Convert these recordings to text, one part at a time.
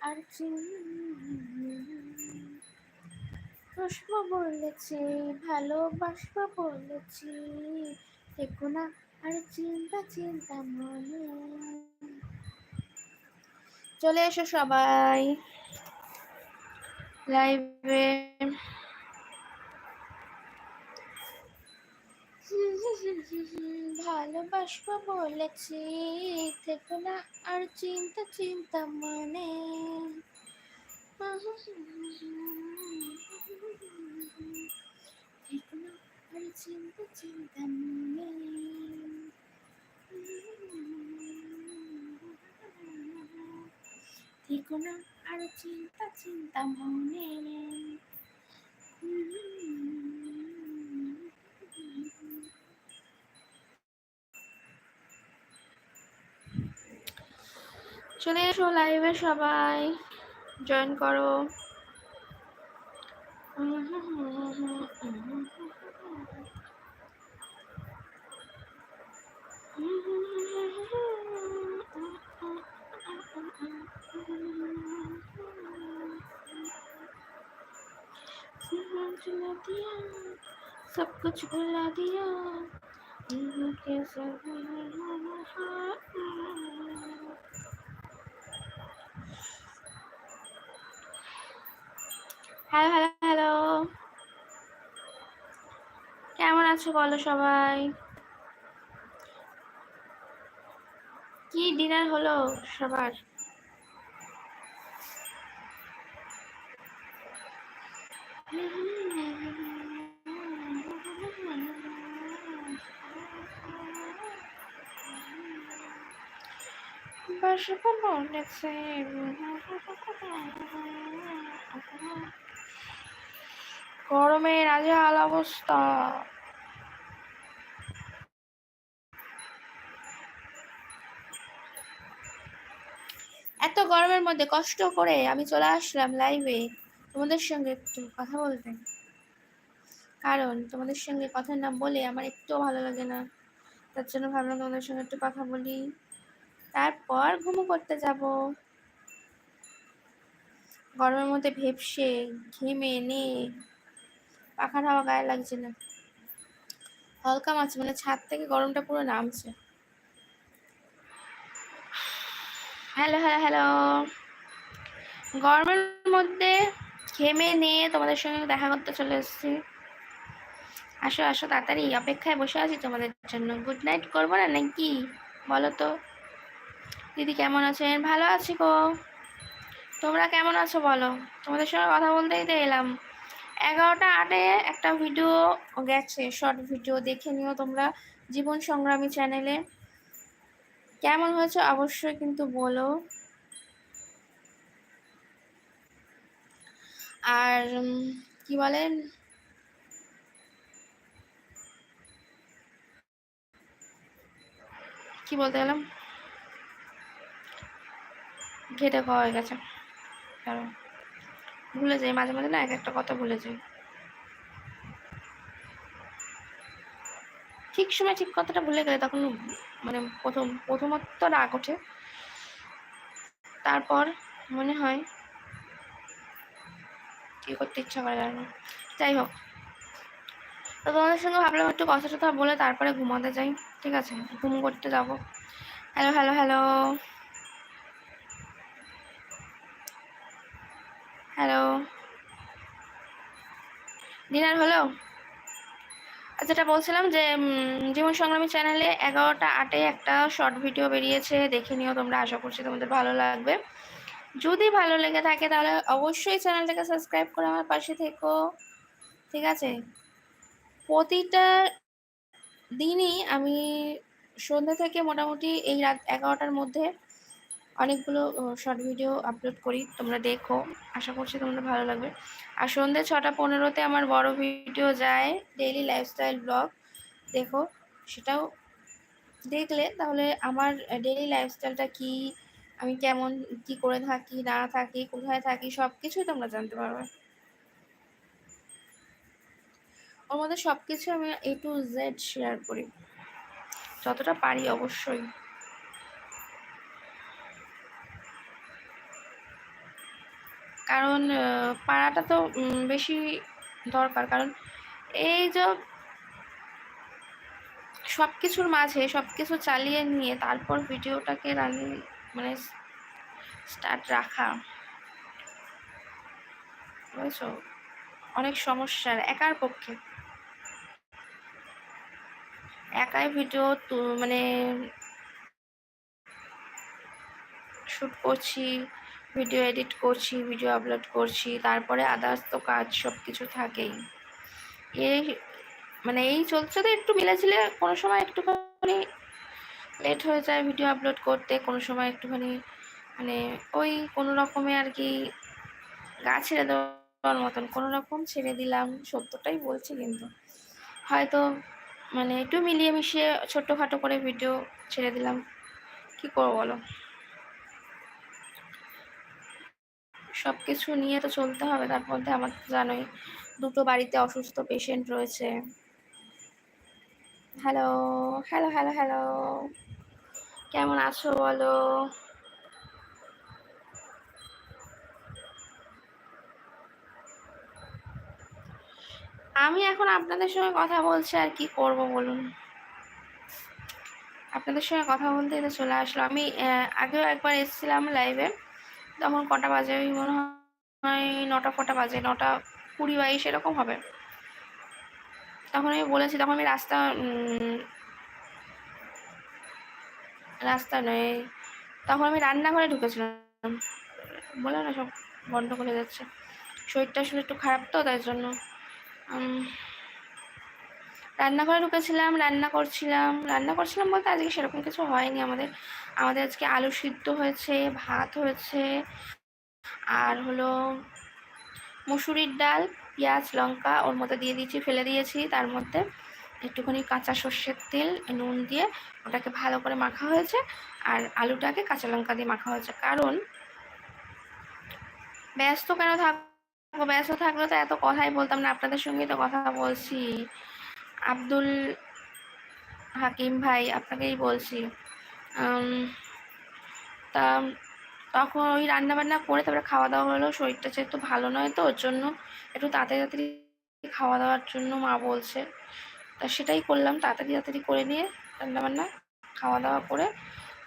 আর পুষ্প বলেছি বলেছি আর চিন্তা চিন্তা মনে। চলে এসো সবাই। লাইভে। ভালোবাসবো বলেছি থেকো না আর চিন্তা চিন্তা মনে। থেকো না আর চিন্তা চিন্তা মনে। থেকো না আর চিন্তা চিন্তা মনে। চলে এসো লাইভে সবাই জয়েন করো चला दिया सब कुछ भुला दिया कैसे হ্যালো হ্যালো হ্যালো কেমন আছো বলো সবাই? কি ডিনার হলো সবার? বাসবো বলেছে গরমে নাজেহাল অবস্থা। এত গরমের মধ্যে কষ্ট করে আমি চলে আসলাম লাইভে তোমাদের সঙ্গে একটু কথা বলতে। কারণ তোমাদের সঙ্গে কথা না বলে আমার একটু ভালো লাগে না। তার জন্য ভাবলাম তোমাদের সঙ্গে একটু কথা বলি। তারপর ঘুমো করতে যাব। গরমের মধ্যে ভেপসে ঘেমে, নে। পাখার হাওয়া গায়ে লাগছে না। হালকা মাছ মানে ছাদ থেকে গরমটা পুরো নামছে। Hello hello hello. গরমের মধ্যে ঘেমে নিয়ে তোমাদের সঙ্গে দেখা করতে চলে এসেছি। আসো আসো, তাড়াতাড়ি অপেক্ষায় বসে আছি তোমাদের জন্য। গুড নাইট করব না নাকি? বলো তো। দিদি কেমন আছেন? ভালো আছি গো। তোমরা কেমন আছো বলো? তোমাদের সঙ্গে কথা বলতেই তো এলাম। এগারোটা আটে একটা ভিডিও গেছে শর্ট ভিডিও দেখে নিও তোমরা জীবন সংগ্রামী চ্যানেলে কেমন হয়েছে অবশ্যই কিন্তু বলো। আর কি বলেন কি বলতে গেলাম? ঘেটে খাওয়া হয়ে গেছে। কারণ ভুলে যাই, মাঝে মাঝে না এক একটা কথা ভুলে যাই। ঠিক সময় ঠিক কথাটা ভুলে গেলে তখন মানে প্রথম, প্রথমত রাগ ওঠে। তারপর মনে হয় কি করতে ইচ্ছা করে না। যাই হোক, তো তোমাদের সঙ্গে ভাবলাম একটু কথা বলে তারপরে ঘুমাতে যাই, ঠিক আছে? ঘুম করতে যাব। Hello hello hello hello dinner হলো? যেটা বলছিলাম যে জীবন সংগ্রামী চ্যানেলে এগারোটা আটে একটা শর্ট ভিডিও বেরিয়েছে, দেখে নিও তোমরা, আশা করছি তোমাদের ভালো লাগবে। যদি ভালো লেগে থাকে তাহলে অবশ্যই চ্যানেলটাকে সাবস্ক্রাইব করে আমার পাশে থেকো। ঠিক আছে? প্রতিটা দিনই আমি সন্ধ্যা থেকে মোটামুটি এই রাত এগারোটার মধ্যে অনেকগুলো শর্ট ভিডিও আপলোড করি, তোমরা দেখো। আশা করছি তোমাদের ভালো লাগবে। আর সন্ধ্যে ছটা পনেরোতে আমার বড় ভিডিও যায় ডেইলি লাইফস্টাইল ব্লগ দেখো, সেটাও দেখলে তাহলে আমার ডেইলি লাইফস্টাইলটা কি, আমি কেমন, কি করে থাকি, না থাকি, কোথায় থাকি সব কিছুই তোমরা জানতে পারবে। ওর মধ্যে সব কিছু আমি এ টু জেড শেয়ার করি। যতটা পারি অবশ্যই। কারণ পাড়াটা তো বেশি দরকার। কারণ এই যে সব কিছুর মাঝে সব কিছু চালিয়ে নিয়ে তারপর ভিডিওটাকে রানি মানে স্টার্ট রাখা। বুঝেছ? অনেক সমস্যার, একার পক্ষে। একাই ভিডিও মানে শ্যুট করছি। ভিডিও এডিট করছি ভিডিও আপলোড করছি, তারপরে আদার্স তো কাজ সব কিছু থাকেই। এই মানে এই চলছে তো একটু মিলেছিলে কোনো সময় একটুখানি লেট হয়ে যায় ভিডিও আপলোড করতে, কোনো সময় একটুখানি মানে ওই কোনো রকমে আর কি গা ছেড়ে দেওয়ার মতন, কোনো রকম ছেড়ে দিলাম, সত্যটাই বলছি কিন্তু। হয়তো মানে একটু মিলিয়ে মিশিয়ে ছোট্টখাটো করে ভিডিও ছেড়ে দিলাম, কি করব বলো? সব কিছু নিয়ে তো চলতে হবে, তার মধ্যে আমার তো জানোই দুটো বাড়িতে অসুস্থ পেশেন্ট রয়েছে। হ্যালো হ্যালো হ্যালো হ্যালো কেমন আছো বলো? আমি এখন আপনাদের সঙ্গে কথা বলছি আর কি করব বলুন। আপনাদের সঙ্গে কথা বলতে চলে আসলো। আমি আগেও একবার এসেছিলাম লাইভে তখন কটা বাজে? ওই মনে হয় নটা, ফটা বাজে, নটা কুড়ি বাইশ এরকম হবে। তখন আমি বলেছি, তখন আমি রাস্তা রাস্তা নয়, তখন আমি রান্নাঘরে ঢুকেছিলাম। বলে না, সব বন্ধ করে যাচ্ছে শরীরটা আসলে একটু খারাপ তো, তাই জন্য রান্নাঘরে ঢুকেছিলাম, রান্না করছিলাম। রান্না করছিলাম বলতে আজকে সেরকম কিছু হয়নি আমাদের। আমাদের আজকে আলু সিদ্ধ হয়েছে, ভাত হয়েছে, আর হলো মুসুরির ডাল, পেঁয়াজ, লঙ্কা, ওর মধ্যে দিয়ে দিয়েছি, ফেলে দিয়েছি। তার মধ্যে একটুখানি কাঁচা সর্ষের তেল, নুন দিয়ে ওটাকে ভালো করে মাখা হয়েছে, আর আলুটাকে কাঁচা লঙ্কা দিয়ে মাখা হয়েছে। কারণ ব্যস্ত কেন থাকব? ব্যস্ত থাকলে তো এত কথাই বলতাম না, আপনাদের সঙ্গে তো কথা বলছি। আব্দুল হাকিম ভাই, আপনাকেই বলছি। তা তখন ওই রান্নাবান্না করে তারপরে খাওয়া দাওয়া হলো। শরীরটা যেহেতু ভালো নয় তো, ওর জন্য একটু তাড়াতাড়ি তাড়াতাড়ি খাওয়া দাওয়ার জন্য মা বলছে। তা সেটাই করলাম, তাড়াতাড়ি তাড়াতাড়ি করে নিয়ে রান্নাবান্না খাওয়া দাওয়া করে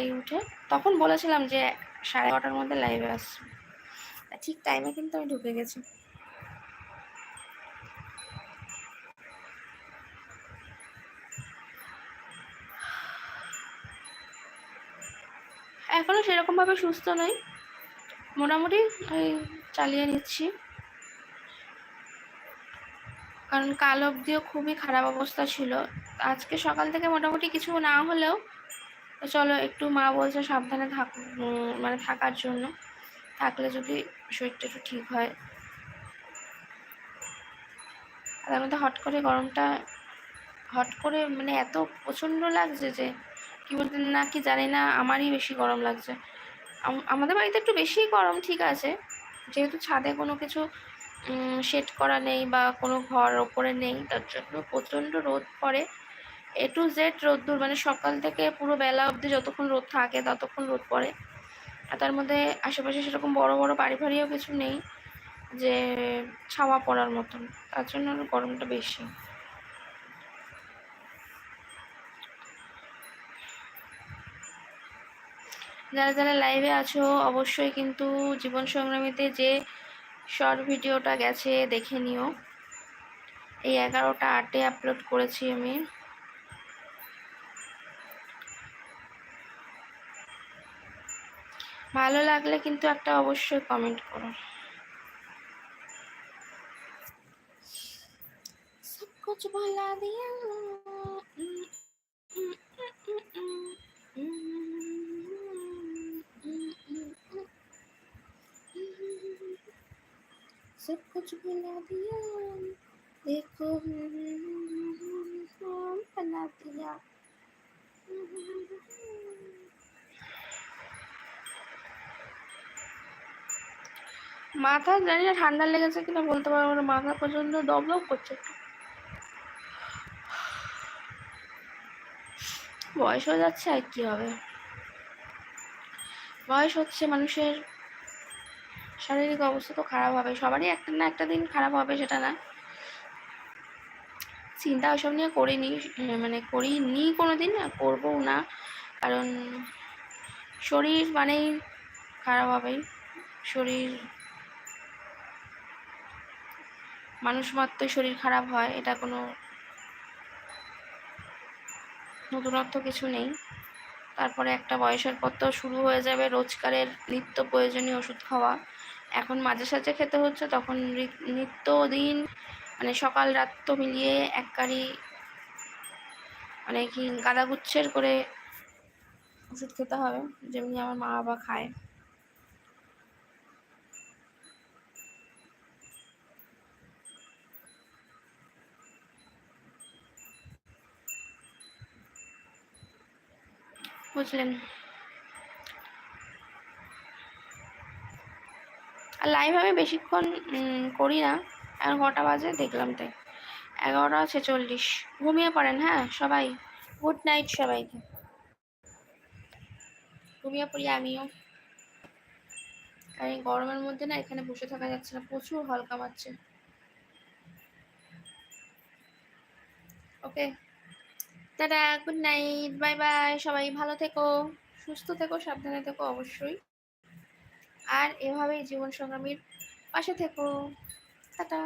এই উঠে তখন বলেছিলাম যে সাড়ে এগারোটার মধ্যে লাইভে আসছি ঠিক টাইমে কিন্তু আমি ঢুকে গেছি। এখনও সেরকমভাবে সুস্থ নই। মোটামুটি ওই চালিয়ে নিচ্ছি। কারণ কাল অবধিও খুবই খারাপ অবস্থা ছিল। আজকে সকাল থেকে মোটামুটি কিছু না হলেও চলো একটু মা বলছে সাবধানে থাক মানে থাকার জন্য। থাকলে যদি শরীরটা একটু ঠিক হয়। তার মধ্যে হট করে গরমটা হট করে মানে এত প্রচণ্ড লাগছে যে কি বলতে না কি জানি না, আমারই বেশি গরম লাগছে। আমাদের বাড়িতে একটু বেশি গরম, ঠিক আছে। যেহেতু ছাদে কোনো কিছু সেট করা নেই বা কোনো ঘর ওপরে নেই, তার জন্য প্রচণ্ড রোদ পড়ে। এ টু জেড রোদ্দুর মানে সকাল থেকে পুরো বেলা অবধি যতক্ষণ রোদ থাকে ততক্ষণ রোদ পড়ে। আর তার মধ্যে আশেপাশে সেরকম বড় বড় বাড়ি ফাড়িও কিছু নেই, যে ছাওয়া পড়ার মতন। তার জন্য গরমটা বেশি। যারা যারা লাইভে আছো, অবশ্যই কিন্তু জীবন সংগ্রামীতে যে শর্ট ভিডিওটা গেছে, দেখে নিও। এই এগারোটা আটে আপলোড করেছি আমি। ভালো লাগলে কিন্তু একটা অবশ্যই কমেন্ট করো। सब कुछ भुला दिया देखो बना दिया মাথা জানি না ঠান্ডা লেগেছে কিনা বলতে পারবো না মাথা পর্যন্ত দমদম করছে বয়স হয়ে যাচ্ছে আর কি হবে বয়স হচ্ছে মানুষের শারীরিক অবস্থা তো খারাপ হবে, সবারই একটা না একটা দিন খারাপ হবে সেটা না। চিন্তা ওসব নিয়ে করিনি মানে করিনি কোনো দিন করবও না, কারণ শরীর মানেই খারাপ হবেই শরীর, মানুষ মাত্রই শরীর খারাপ হয়, এটা কোনো নতুনত্ব কিছু নেই। তারপরে একটা বয়সের পর তো শুরু হয়ে যাবে রোজকারের নিত্য প্রয়োজনীয় ওষুধ খাওয়া। এখন মাঝে সাঝে খেতে হচ্ছে, তখন নিত্য দিন মানে সকাল রাত তো মিলিয়ে এক কারি মানে কি গাদাগুচ্ছের করে ওষুধ খেতে হবে, যেমনি আমার মা বাবা খায়। বুঝলেন? আমি বেশিক্ষণ করি না। কটা বাজে, দেখলাম তাই। এগারোটা ছেচল্লিশ ঘুমিয়ে পড়েন হ্যাঁ সবাই। গুড নাইট সবাইকে। ঘুমিয়ে পড়ি আমিও। আর এই গরমের মধ্যে না, এখানে বসে থাকা যাচ্ছে না। প্রচুর হলকা মারছে okay tata good night bye bye সবাই ভালো থেকো। সুস্থ থেকো, সাবধানে থেকো, অবশ্যই। আর এভাবেই জীবন সংগ্রামীর পাশে থেকো। টাটা।